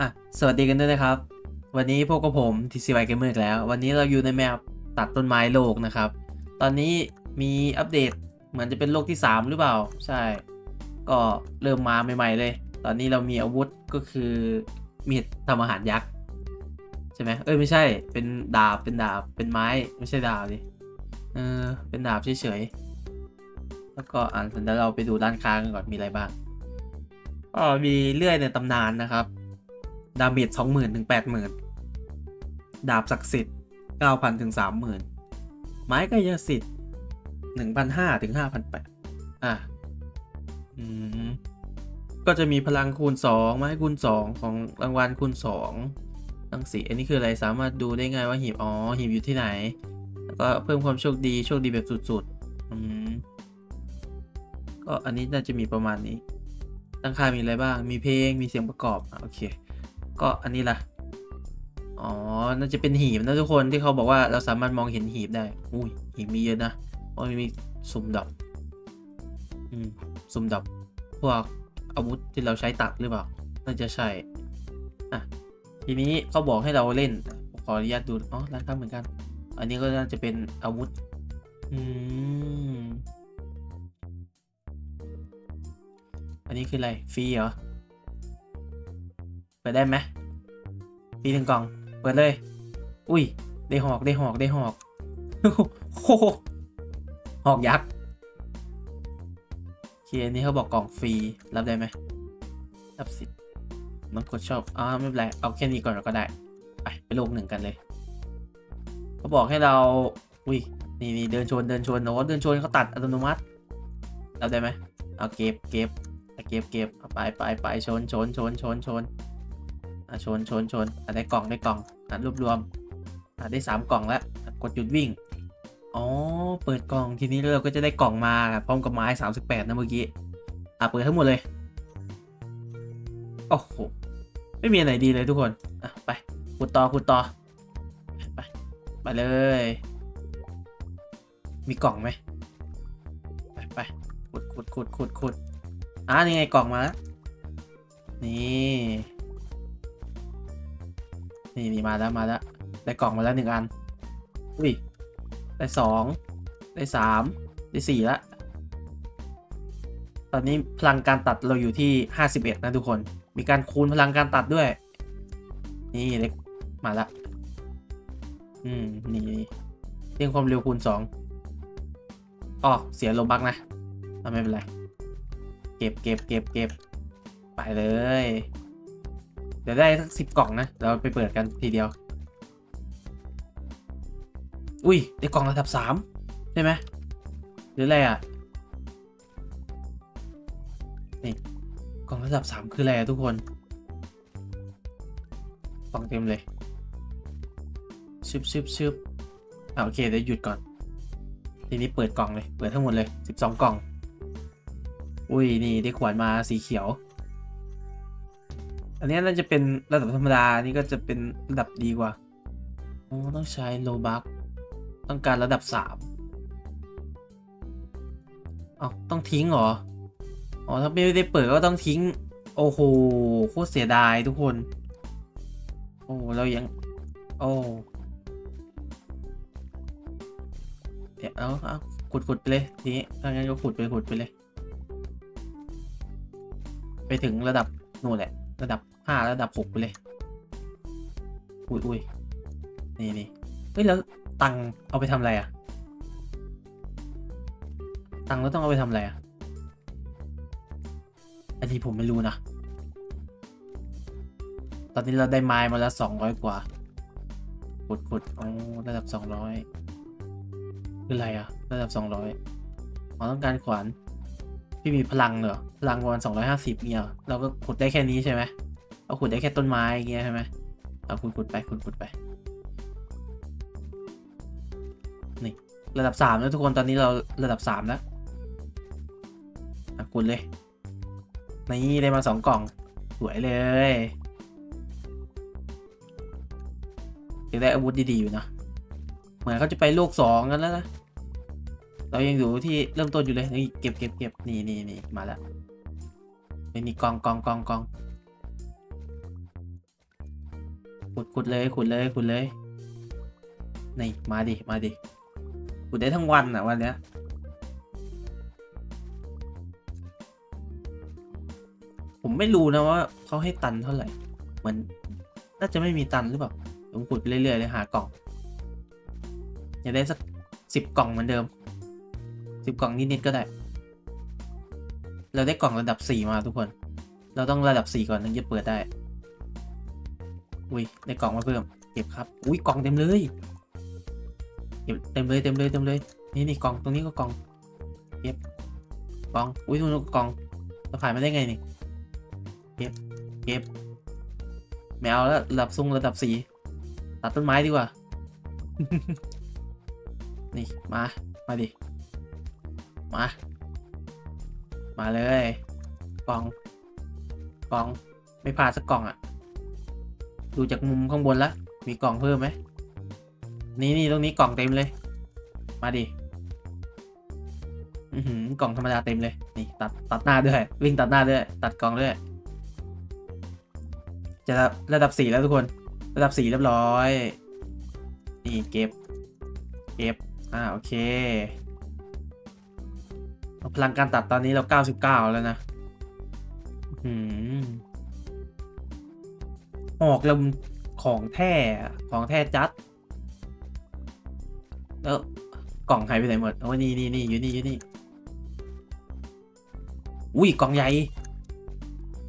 อะ สวัสดีกันด้วยนะครับ วันนี้พวกกับผม TCY Gamer อีกแล้ว วันนี้เราอยู่ในแมปตัดต้นไม้โลกนะครับ ตอนนี้มีอัปเดตเหมือนจะเป็นโลกที่ 3 หรือเปล่า ใช่ ก็เริ่มมาใหม่ ๆ เลย ตอนนี้เรามีอาวุธก็คือมีดทำอาหารยักษ์ ใช่ไหมเอ้ยไม่ใช่เป็นดาบเป็นดาบเป็นไม้ไม่ใช่ดาบดิเออเป็นดาบเฉยๆแล้วก็อ่านเสร็จแล้วเราไปดูด้านข้างกันก่อนมีอะไรบ้างก็มีเลื่อยในตำนานนะครับ ดาเมจสองหมื่นถึงแปดหมื่นดาบศักดิ์สิทธิ์เก้าพันถึงสามหมื่นไม้กายสิทธิ์หนึ่งพันห้าถึงห้าพันแปดอะอืมก็จะมีพลังคูณสองไม้คูณสองของรางวัลคูณสองทั้งสี่อันนี้คืออะไรสามารถดูได้ไงว่าหีบอ๋อหีบอยู่ที่ไหน แล้วก็เพิ่มความโชคดีโชคดีแบบสุดๆอืมก็อันนี้น่าจะมีประมาณนี้ ตั้งค่ามีอะไรบ้าง มีเพลง มีเสียงประกอบ โอเค ก็อันนี้ล่ะ อ๋อ น่าจะเป็นหีบนะทุกคนที่เขาบอกว่าเราสามารถมองเห็นหีบได้ อุ้ยหีบมีเยอะนะเพราะมีสุ่มดับอืมสุ่มดับพวกอาวุธที่เราใช้ตัดหรือเปล่า น่าจะใช่ อะ ทีนี้เขาบอกให้เราเล่น ขออนุญาตดู อ๋อ ร้านค้าเหมือนกัน อันนี้ก็น่าจะเป็นอาวุธ อืม อันนี้คืออะไร ฟรีเหรอ เปิดได้ไหมฟรีหนึ่งกล่อง เปิดเลย อุ้ย ได้หอกได้หอกได้หอกโอ้โหหอกยักษ์เคอันนี้เขาบอกกล่องฟรี รับได้ไหมรับสิน้องกดชอบอ่าไม่เป็นไรเอาแค่นี้ก่อนก็ได้ ไปไปโลกหนึ่งกันเลยเขาบอกให้เรา อุ้ยนี่นี่เดินชนเดินชนโน้ตเดินชนเขาตัดอัตโนมัติรับได้ไหมเอาเก็บเก็บอะเก็บเก็บเอาไปไปไปชนชนชนชนชน อะชนชนชนอะได้กล่องได้กล่องอะรวบรวมอะได้สามกล่องแล้วกดหยุดวิ่งอ๋อเปิดกล่องทีนี้เราก็จะได้กล่องมาพร้อมกับไม้สามสิบแปดนะเมื่อกี้อะเปิดทั้งหมดเลยโอ้โหไม่มีอะไรดีเลยทุกคนอะไปขุดต่อขุดต่อไปไปเลย มีกล่องไหมไปไปขุดขุดขุดขุดขุดอ่านี่ไงกล่องมาแล้วนี่ นี่นี่มาแล้วมาแล้ว ได้กล่องมาแล้วหนึ่งอัน อุ้ย ได้สองได้สามได้สี่ละ ตอนนี้พลังการตัดเราอยู่ที่ห้าสิบเอ็ดนะทุกคน มีการคูณพลังการตัดด้วย นี่เล็กมาละ อืม นี่เร่งความเร็วคูณสองอ๋อเสียโลบักนะไม่เป็นไร เก็บเก็บเก็บเก็บไปเลย เดี๋ยวได้สักสิบกล่องนะ เราไปเปิดกันทีเดียว อุ้ยได้กล่องระดับสามใช่ไหมหรืออะไรอะ นี่ กล่องระดับสามคืออะไรอะทุกคน กล่องเต็มเลยชึบชึบชึบอ่าโอเคเดี๋ยวหยุดก่อน ทีนี้เปิดกล่องเลย เปิดทั้งหมดเลยสิบสองกล่อง อุ้ย นี่ได้ขวานมาสีเขียว อันนี้น่าจะเป็นระดับธรรมดา นี่ก็จะเป็นระดับดีกว่า โอ้ต้องใช้โลบักต้องการระดับสามเอาต้องทิ้งเหรอ อ๋อ ถ้าไม่ได้เปิดก็ต้องทิ้ง โอ้โห โคตรเสียดายทุกคน โอ้เรายัง โอ้เดี๋ยวเอาเอาขุดขุดไปเลยทีนี้ถ้างั้นก็ขุดไปขุดไปเลย ไปถึงระดับนู่นแหละ ระดับห้าระดับหกไปเลย อุ้ยอุ้ยนี่นี่เฮ้ยแล้วตังเอาไปทำอะไรอะตังแล้วต้องเอาไปทำอะไรอะอันนี้ผมไม่รู้นะ ตอนนี้เราได้ไม้มาแล้วสองร้อยกว่าขุดขุดอ๋อระดับสองร้อยคืออะไรอะระดับสองร้อยอ๋อต้องการขวาน พี่มีพลังเหรอ พลังประมาณสองร้อยห้าสิบเนี่ยเราก็ขุดได้แค่นี้ใช่ไหมเราขุดได้แค่ต้นไม้อย่างเงี้ยใช่ไหมเอาขุดขุดไปขุดขุดไปนี่ระดับสามแล้วทุกคนตอนนี้เราระดับสามแล้วอะขุดเลยนี่ได้มาสองกล่องสวยเลยยังได้อาวุธดีๆอยู่นะ เหมือนเขาจะไปโลกสองกันแล้วนะ เรายังอยู่ที่เริ่มต้นอยู่เลยนี่เก็บเก็บเก็บนี่นี่นี่มาแล้วไม่มีกองกองกองกองขุดขุดเลยขุดเลยขุดเลยนี่มาดิมาดิขุดได้ทั้งวันอะวันเนี้ยผมไม่รู้นะว่าเขาให้ตันเท่าไหร่เหมือนน่าจะไม่มีตันหรือเปล่าผมขุดไปเรื่อยๆเลยหากล่องอยากได้สักสิบกล่องเหมือนเดิม สิบกล่องนิดๆก็ได้ เราได้กล่องระดับสี่มาทุกคน เราต้องระดับสี่ก่อนถึงจะเปิดได้ อุ้ยได้กล่องมาเพิ่ม เก็บครับ อุ้ยกล่องเต็มเลย เก็บเต็มเลยเต็มเลยเต็มเลย นี่นี่กล่องตรงนี้ก็กล่อง เก็บ กล่อง อุ้ยตรงนู้นก็กล่อง เราขายมาได้ไงนี่ เก็บ เก็บไม่เอาแล้วระดับซุงระดับสี่ตัดต้นไม้ดีกว่า นี่ มา มาดิ มา มาเลย กล่อง กล่อง ไม่พลาดสักกล่องอะ่ะ ดูจากมุมข้างบนแล้วมีกล่องเพิ่มไหม นี่นี่ตรงนี้กล่องเต็มเลย มาดิอือหือกล่องธรรมดาเต็มเลย นี่ตัดตัดหน้าด้วย วิ่งตัดหน้าด้วย ตัดกล่องด้วย จะระดับสี่แล้วทุกคน ระดับสี่เรียบร้อย นี่เก็บ เก็บ อ่าโอเค พลังการตัดตอนนี้เรา99แล้วนะอืมออกล้วของแท้อะของแท้จัด แล้วกล่องหายไปไหนหมดโอ้นี่นี่นี่อยู่นี่อยู่นี่ อุ้ยกล่องใหญ่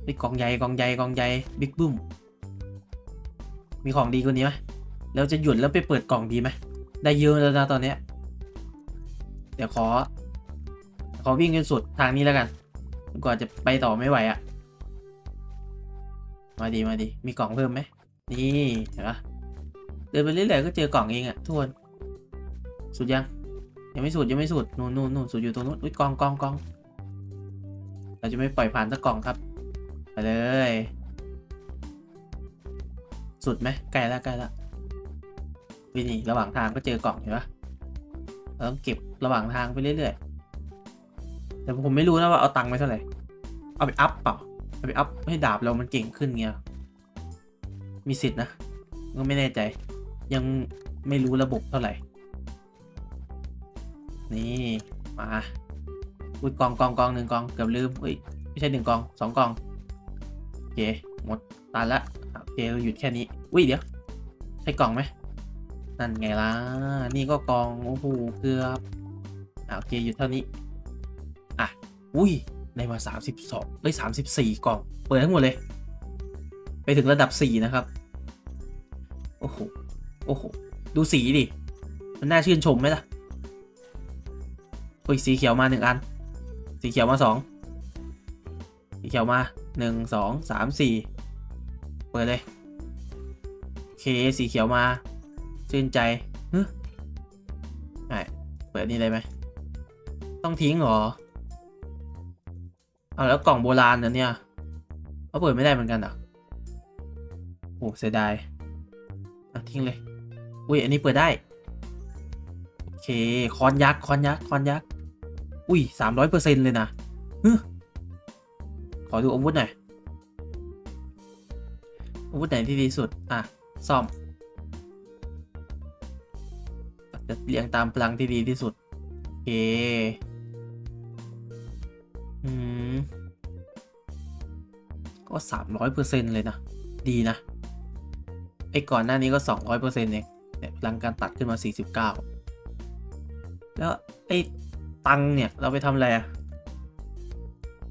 ไอ้ยกล่องใหญ่กล่องใหญ่กล่องใหญ่บิ๊กบึ้มมีของดีกว่านี้ไหมแล้วจะหยุดแล้วไปเปิดกล่องดีไหมได้เยอะแล้วนะตอนเนี้ย เดี๋ยวขอ ขอวิ่งจนสุดทางนี้แล้วกันกว่าจะไปต่อไม่ไหวอะ่ะมาดีมาดีมีกล่องเพิ่มไหมนี่เห็นปะเดินไปเรื่อยๆก็เจอกล่องเองอะ่ะทุกคนสุดยังยังไม่สุดยังไม่สุดนู่นนู่นนู่นสุดอยู่ตรงนู้นอุ้ยกล่องกล่องกล่องเราจะไม่ปล่อยผ่านสักกล่องครับไปเลย สุดไหมใกล้แล้วใกล้แล้ววินี่ระหว่างทางก็เจอกล่องเห็นปะเราต้องเก็บระหว่างทางไปเรื่อยๆ แต่ผมไม่รู้นะว่าเอาตังค์ไปเท่าไหร่ เอาไปอัพเปล่า เอาไปอัพให้ดาบเรามันเก่งขึ้นเงี้ย มีสิทธินะ ก็ไม่แน่ใจ ยังไม่รู้ระบบเท่าไหร่ นี่ มาอุ้ยกองกองกองหนึ่งกอง เกือบลืมอุ้ยไม่ใช่หนึ่งกองสองกอง โอเค หมดตันละ โอเค เราหยุดแค่นี้ อุ้ยเดี๋ยว ใช่กล่องไหมนั่นไงล่ะ นี่ก็กอง โอ้โห เกือบอะโอเค หยุดเท่านี้ อะ อุ้ยได้มาสามสิบสองได้สามสิบสี่กล่อง เปิดทั้งหมดเลย ไปถึงระดับสี่นะครับ โอ้โห โอ้โห ดูสีดิ มันน่าชื่นชมไหมล่ะอุ้ย สีเขียวมาหนึ่งอัน สีเขียวมาสองสีเขียวมาหนึ่งสองสามสี่เปิดเลยโอเค สีเขียวมา ชื่นใจฮึไอ้เปิดนี่เลยไหมต้องทิ้งเหรอ อาแล้วกล่องโบราณเนี่ยเนี่ยเขาเปิดไม่ได้เหมือนกันเหรอโอ้เสียดายอะทิ้งเลย อุ้ย อันนี้เปิดได้ โอเค คอนยักษ์ คอนยักษ์ คอนยักษ์ อุ้ยสามร้อยเปอร์เซ็นต์เลยนะฮึขอดูอาวุธหน่อย อาวุธไหนที่ดีสุด อะ ซ่อม จะเรียงตามพลังที่ดีที่สุด โอเค อืม ก็สามร้อยเปอร์เซ็นเลยนะ ดีนะ ไอ้ก่อนหน้านี้ก็สองร้อยเปอร์เซ็นต์เองเนี่ยพลังการตัดขึ้นมาสี่สิบเก้าแล้วไอ้ตังเนี่ย เราไปทำอะไรอะ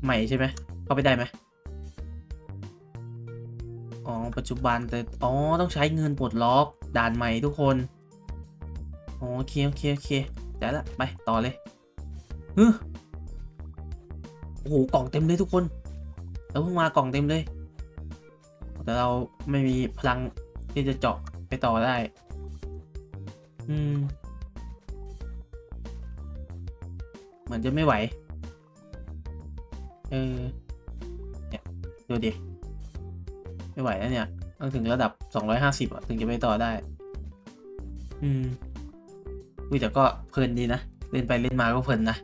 ใหม่ใช่ไหมเข้าไปได้ไหมอ๋อ ปัจจุบันแต่อ๋อ ต้องใช้เงินปลดล็อกด่านใหม่ทุกคนอ๋อโอเค โอเค โอเคได้ละ ไป ต่อเลยฮึโอ้โห กล่องเต็มเลยทุกคน เราเพิ่งมากล่องเต็มเลย แต่เราไม่มีพลังที่จะเจาะไปต่อได้ อืม เหมือนจะไม่ไหว เออ เนี่ย ดูดิ ไม่ไหวแล้วเนี่ยต้องถึงระดับ 250อะถึงจะไปต่อได้ อืมอุ้ยแต่ก็เพลินดีนะ เล่นไปเล่นมาก็เพลินนะ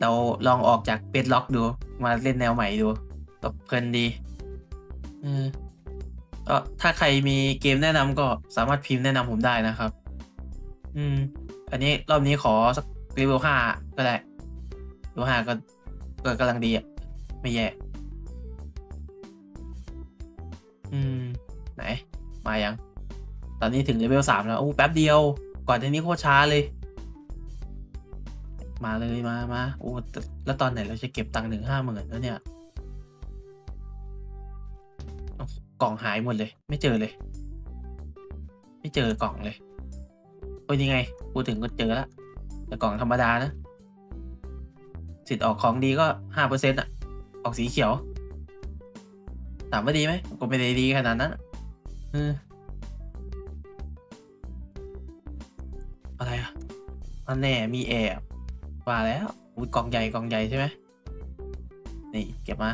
เราลองออกจากเป็ดล็อกดู มาเล่นแนวใหม่ดูก็เพลินดีเออก็ถ้าใครมีเกมแนะนำก็สามารถพิมพ์แนะนำผมได้นะครับ อืม อันนี้รอบนี้ขอสักเลเวลห้าก็ได้เลเวลห้าก็ก็กำลังดีอะ ไม่แย่ อืม ไหน มายัง ตอนนี้ถึงเลเวลสามแล้วโอ้แป๊บเดียว ก่อนอันนี้โคตรช้าเลย มาเลยมามาโอ้แล้วตอนไหนเราจะเก็บตังค์ถึงห้าหมื่นแล้วเนี่ยกล่องหายหมดเลย ไม่เจอเลย ไม่เจอกล่องเลยโอ้ยนี่ไงพูดถึงก็เจอแล้วแต่กล่องธรรมดานะสิทธิ์ออกของดีก็ห้าเปอร์เซ็นต์อะออกสีเขียวถามว่าดีไหมก็ไม่ได้ดีขนาดนั้นอะเอออะไรอะอันแน่มีแอบ ว่าแล้วอุ้ยกล่องใหญ่กล่องใหญ่ใช่ไหมนี่เก็บมา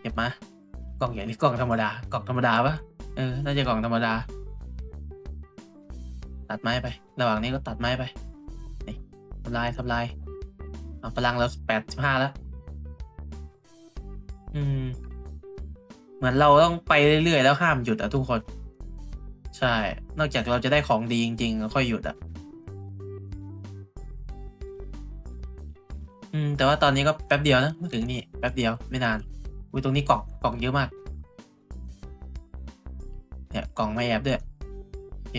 เก็บมากล่องใหญ่หรือกล่องธรรมดากล่องธรรมดาปะเออน่าจะกล่องธรรมดา ตัดไม้ไป ระหว่างนี้ก็ตัดไม้ไปนี่ทำลายทำลายเอาพลังเราแปดสิบห้าแล้ว อืม เหมือนเราต้องไปเรื่อยๆแล้วห้ามหยุดอะทุกคน ใช่ นอกจากเราจะได้ของดีจริงๆแล้วค่อยหยุดอะ อืมแต่ว่าตอนนี้ก็แป๊บเดียวนะมาถึงนี่แป๊บเดียวไม่นานอุ้ยตรงนี้กล่องกล่องเยอะมากเนี่ยกล่องไม่แอบด้วยโอเค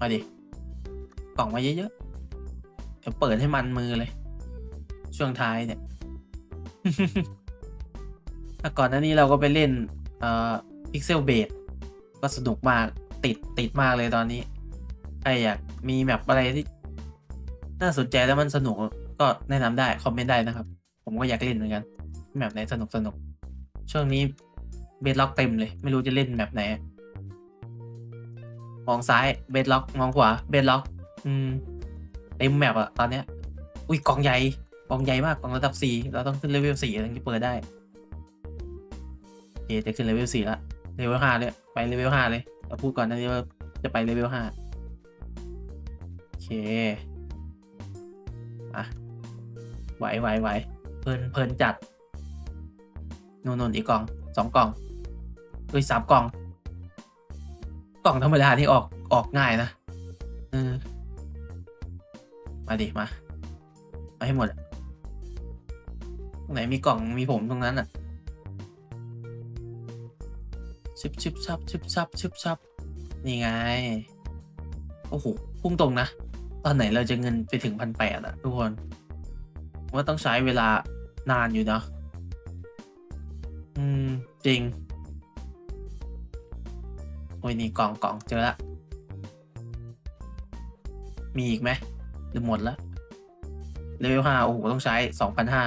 มาดิกล่องมาเยอะๆเดี๋ยวเปิดให้มันมือเลย ช่วงท้ายเนี่ยแต่ก่อนหน้านี้เราก็ไปเล่นเอ่อ Pixel b a s ก็สนุกมากติดติดมากเลยตอนนี้ใครอยากมีแมปอะไรที่น่าสนใจแล้วมันสนุก ก็แนะนำได้คอมเมนต์ได้นะครับ ผมก็อยากเล่นเหมือนกันแมปไหนสนุกสนุกช่วงนี้เบสล็อกเต็มเลย ไม่รู้จะเล่นแมปไหนมองซ้ายเบสล็อกมองขวาเบสล็อก อืมเต็มแมปอะตอนเนี้ย อุ้ยกองใหญ่กองใหญ่มากกองระดับสี่เราต้องขึ้นเลเวลสี่ถึงจะเปิดได้โอเคจะขึ้นเลเวลสี่ละเลเวลห้าเลยไปเลเวลห้าเลยเราพูดก่อนนะนี่ว่าจะไปเลเวลห้าโอเคอะ ไหวไหวไหวเพลินเพลินจัดนนนอีกกล่องสองกล่องเอ้ยสามกล่อง กล่องธรรมดาที่ออกออกง่ายนะเออมาดิมามาให้หมดตรงไหนมีกล่องมีผมตรงนั้นอะชิบชิบชับชิบชับชิบชับนี่ไง โอ้โห พุ่งตรงนะ ตอนไหนเราจะเงินไปถึงพันแปดอะทุกคน ว่าต้องใช้เวลานานอยู่นะ อืม จริง โอ้ย นี่กล่องกล่องเจอละ มีอีกไหมหรือหมดแล้วเลเวลห้าโอ้โห ต้องใช้สองพันห้า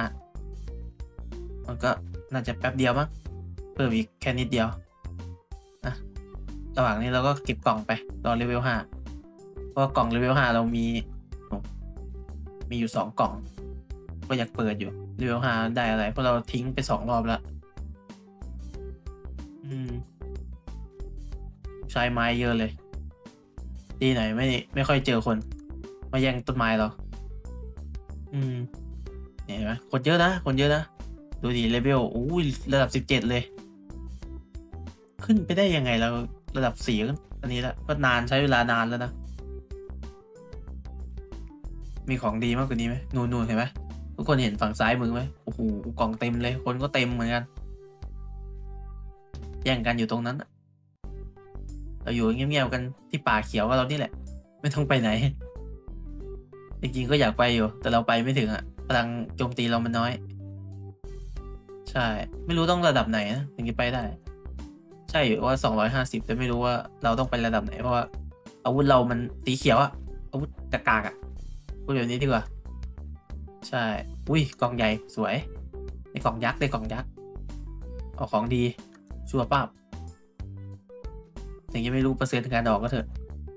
มันก็น่าจะแป๊บเดียวมั้งเพิ่มอีกแค่นิดเดียวอะระหว่างนี้เราก็เก็บกล่องไปรอเลเวลห้าเพราะกล่องเลเวลห้าเรามีมีอยู่สองกล่อง ก็อยากเปิดอยู่เลเวหาได้อะไรเพราะเราทิ้งไปสองรอบแล้วอืม ใช้ไม้เยอะเลย ดีหน่อยไม่ไม่ค่อยเจอคน มาแย่งต้นไม้เราอืมเห็นไหมคนเยอะนะคนเยอะนะดูดิเลเวลอุ้ยระดับสิบเจ็ดเลย ขึ้นไปได้ยังไงแล้วระดับสี่อันนี้ละก็นานใช้เวลานานแล้วนะมีของดีมากกว่านี้ไหมนูนนูนเห็นไหม ทุกคนเห็นฝั่งซ้ายมือไหมโอ้โหกล่องเต็มเลย คนก็เต็มเหมือนกัน แย่งกันอยู่ตรงนั้นเราอยู่เงียบๆกันที่ป่าเขียวกับเรานี่แหละ ไม่ต้องไปไหน จริงๆก็อยากไปอยู่ แต่เราไปไม่ถึงอะพลังโจมตีเรามันน้อย ใช่ ไม่รู้ต้องระดับไหนนะถึงจะไปได้ ใช่อยู่ว่าสองร้อยห้าสิบแต่ไม่รู้ว่าเราต้องไประดับไหนเพราะว่าอาวุธเรามันสีเขียวอะอาวุธกากากๆอะพูดแบบนี้ดีกว่า ใช่ อุ้ยกล่องใหญ่สวยในกล่องยักษ์ในกล่องยักษ์เอาของดี ชัวร์ป้าบถึงยังไม่รู้เปอร์เซ็นต์การดอกก็เถอะ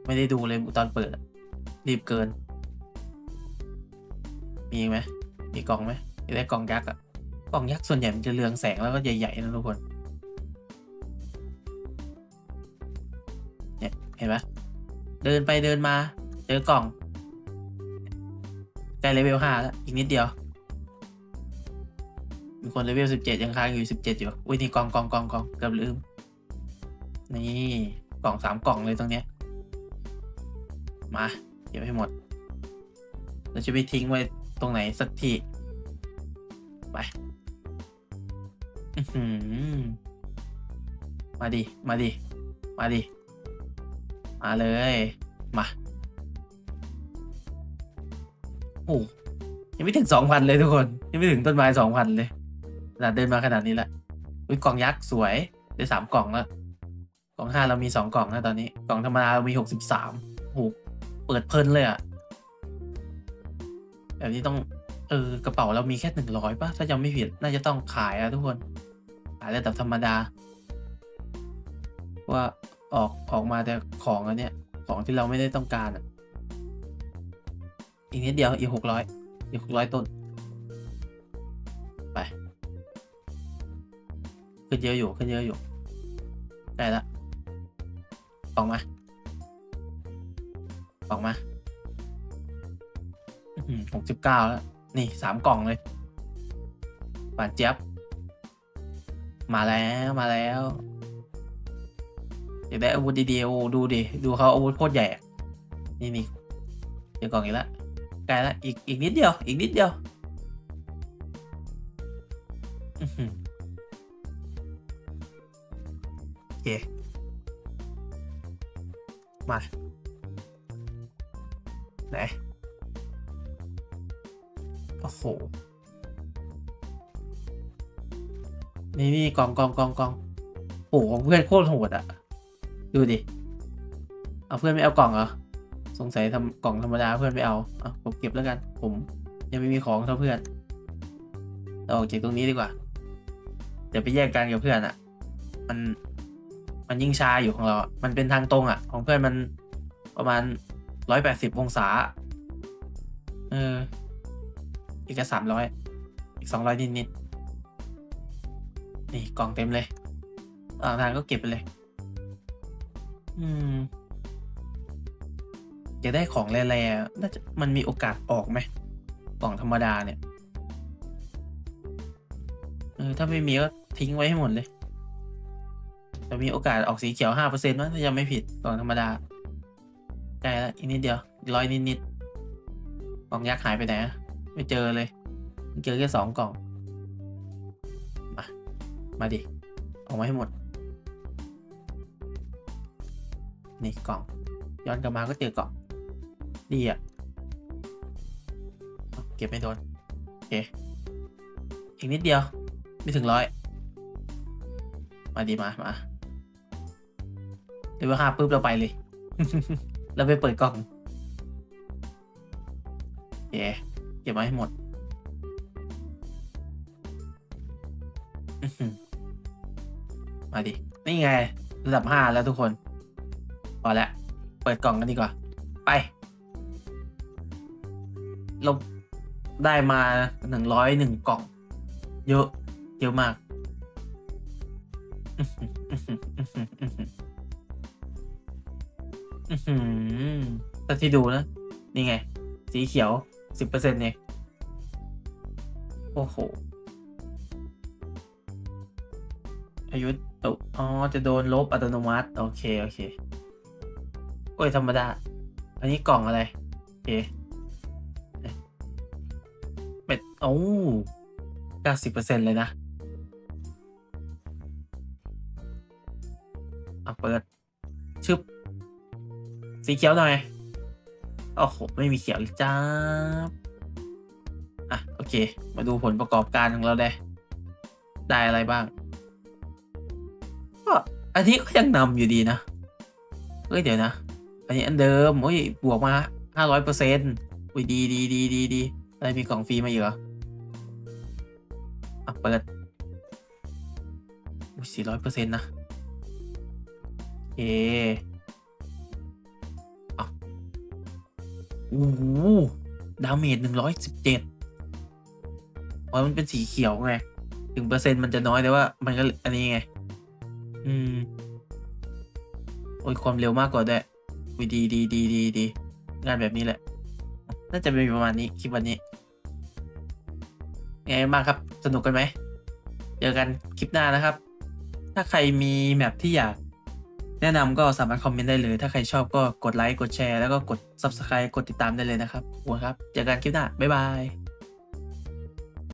ไม่ได้ดูเลยตอนเปิด รีบเกิน มีไหมมีกล่องไหมได้กล่องยักษ์อะกล่องยักษ์ส่วนใหญ่มันจะเรืองแสงแล้วก็ใหญ่ๆนะทุกคน เนี่ยเห็นไหมเดินไปเดินมา เจอกล่อง ใกล้เลเวลห้าแล้วอีกนิดเดียว มีคนเลเวลสิบเจ็ดยังค้างอยู่สิบเจ็ดอยู่อุ้ยนี่กล่องกล่องกล่องกล่องเกือบลืม นี่กล่องสามกล่องเลยตรงเนี้ย มาเก็บให้หมด เราจะไปทิ้งไว้ตรงไหนสักทีไปมาดิ มาดิ มาดิ มาเลย มา โอ้ยังไม่ถึงสองพันเลยทุกคน ยังไม่ถึงต้นไม้สองพันเลยขนาดเดินมาขนาดนี้ละอุ้ยกล่องยักษ์สวยได้สามกล่องแล้วกล่องห้าเรามีสองกล่องนะตอนนี้ กล่องธรรมดาเรามีหกสิบสามโอ้โหเปิดเพลินเลยอะแบบนี้ต้องเออกระเป๋าเรามีแค่หนึ่งร้อยป่ะถ้าจำไม่ผิดน่าจะต้องขายอะทุกคน ขายระดับธรรมดา ว่าออกออกมาแต่ของอันเนี้ยของที่เราไม่ได้ต้องการอะ อีกนิดเดียวอีกหกร้อยอีกหกร้อยต้น ไป ขึ้นเยอะอยู่ขึ้นเยอะอยู่ ได้ละออกมาออกมาหกสิบเก้าแล้ว นี่สามกล่องเลยหวานเจี๊ยบ มาแล้วมาแล้วอยากได้อาวุธดีๆดูดิ ดูเขาอาวุธโคตรใหญ่ นี่นี่เดี๋ยวกล่องอีกแล้ว กล้ละอีกอีกนิดเดียว อีกนิดเดียวโอเคมา ไหน โอ้โห นี่นี่กองกองกองกองโอ้โหเพื่อนโคตรโหดอะดูดิ เอาเพื่อนไม่เอากล่องเหรอ สงสัยทำกล่องธรรมดาเพื่อนไม่เอาอะผมเก็บแล้วกัน ผมยังไม่มีของเท่าเพื่อนเราออกจากตรงนี้ดีกว่าเดี๋ยวไปแยกกันกับเพื่อนอะมันมันยิ่งช้าอยู่ของเรา มันเป็นทางตรงอะของเพื่อนมันประมาณร้อยแปดสิบองศา เออ อีกแค่สามร้อยอีกสองร้อยนิดนิดๆนี่กล่องเต็มเลยอ่างทางก็เก็บไปเลย อืม จะได้ของแร่ๆน่าจะมันมีโอกาสออกไหมกล่องธรรมดาเนี่ยเออถ้าไม่มีก็ทิ้งไว้ให้หมดเลยแต่มีโอกาสออกสีเขียวห้าเปอร์เซ็นต์ว่าถ้ายังไม่ผิดกล่องธรรมดาใกล้แล้วอีกนิดเดียวร้อยนิดๆกล่องยักษ์หายไปไหนไม่เจอเลยเจอแค่สองกล่อง มา มาดิ ออกมาให้หมด นี่กล่อง ย้อนกลับมาก็เจอกล่อง ดีอะเก็บไม่โดนโอเคอีกนิดเดียว ไม่ถึงร้อยมาดีมามาเดี๋ยวห้าปุ๊บเราไปเลย เราไปเปิดกล่องโอเคเก็บมาให้หมดมาดิ นี่ไง ระดับห้าแล้วทุกคน พอแล้ว เปิดกล่องกันดีกว่า ไป เราได้มาหนึ่งร้อยหนึ่งกล่อง เยอะ เยอะมากอื้อหืออื้อหืออื้อหืออื้อหืออื้อหือแต่ที่ดูนะ นี่ไง สีเขียวสิบเปอร์เซ็นต์เนี่ยโอ้โหอายุตกอ๋อ จะโดนลบอัตโนมัติ โอเค โอเค โอ้ย ธรรมดา อันนี้กล่องอะไร โอเค โอ้เก้าสิบเปอร์เซ็นเลยนะเอะเปิด ชึบ สีเขียวหน่อย โอ้โห ไม่มีเขียวเลยจ้าอะ โอเค มาดูผลประกอบการของเราได้ ได้อะไรบ้าง ก็อันนี้ก็ยังนำอยู่ดีนะ เฮ้ย เดี๋ยวนะ อันนี้อันเดิม โอ้ย บวกมาห้าร้อยเปอร์เซ็นต์อุ้ย ดีดีดีดีดีอะไรมีกล่องฟรีมาอยู่เหร ออะเปิดอุ้ยสี่ร้อยเปอร์เซ็นต์นะโอเอะโอ้โหดาเมจหนึ่งร้อยสิบเจ็ดเพราะมันเป็นสีเขียวไง ถึงเปอร์เซ็นต์มันจะน้อยแต่ว่า มันก็อันนี้ไง อืม โอ้ยความเร็วมากกว่าด้วยวิดีดีดีดีดีงานแบบนี้แหละ น่าจะเป็นประมาณนี้ คลิปวันนี้ไงบ้างครับ สนุกกันไหม เจอกันคลิปหน้านะครับ ถ้าใครมีแมปที่อยากแนะนำก็สามารถคอมเมนต์ได้เลย ถ้าใครชอบก็กดไลค์ กดแชร์ แล้วก็กด Subscribe กดติดตามได้เลยนะครับขอบคุณครับ เจอกันคลิปหน้า บ๊ายบาย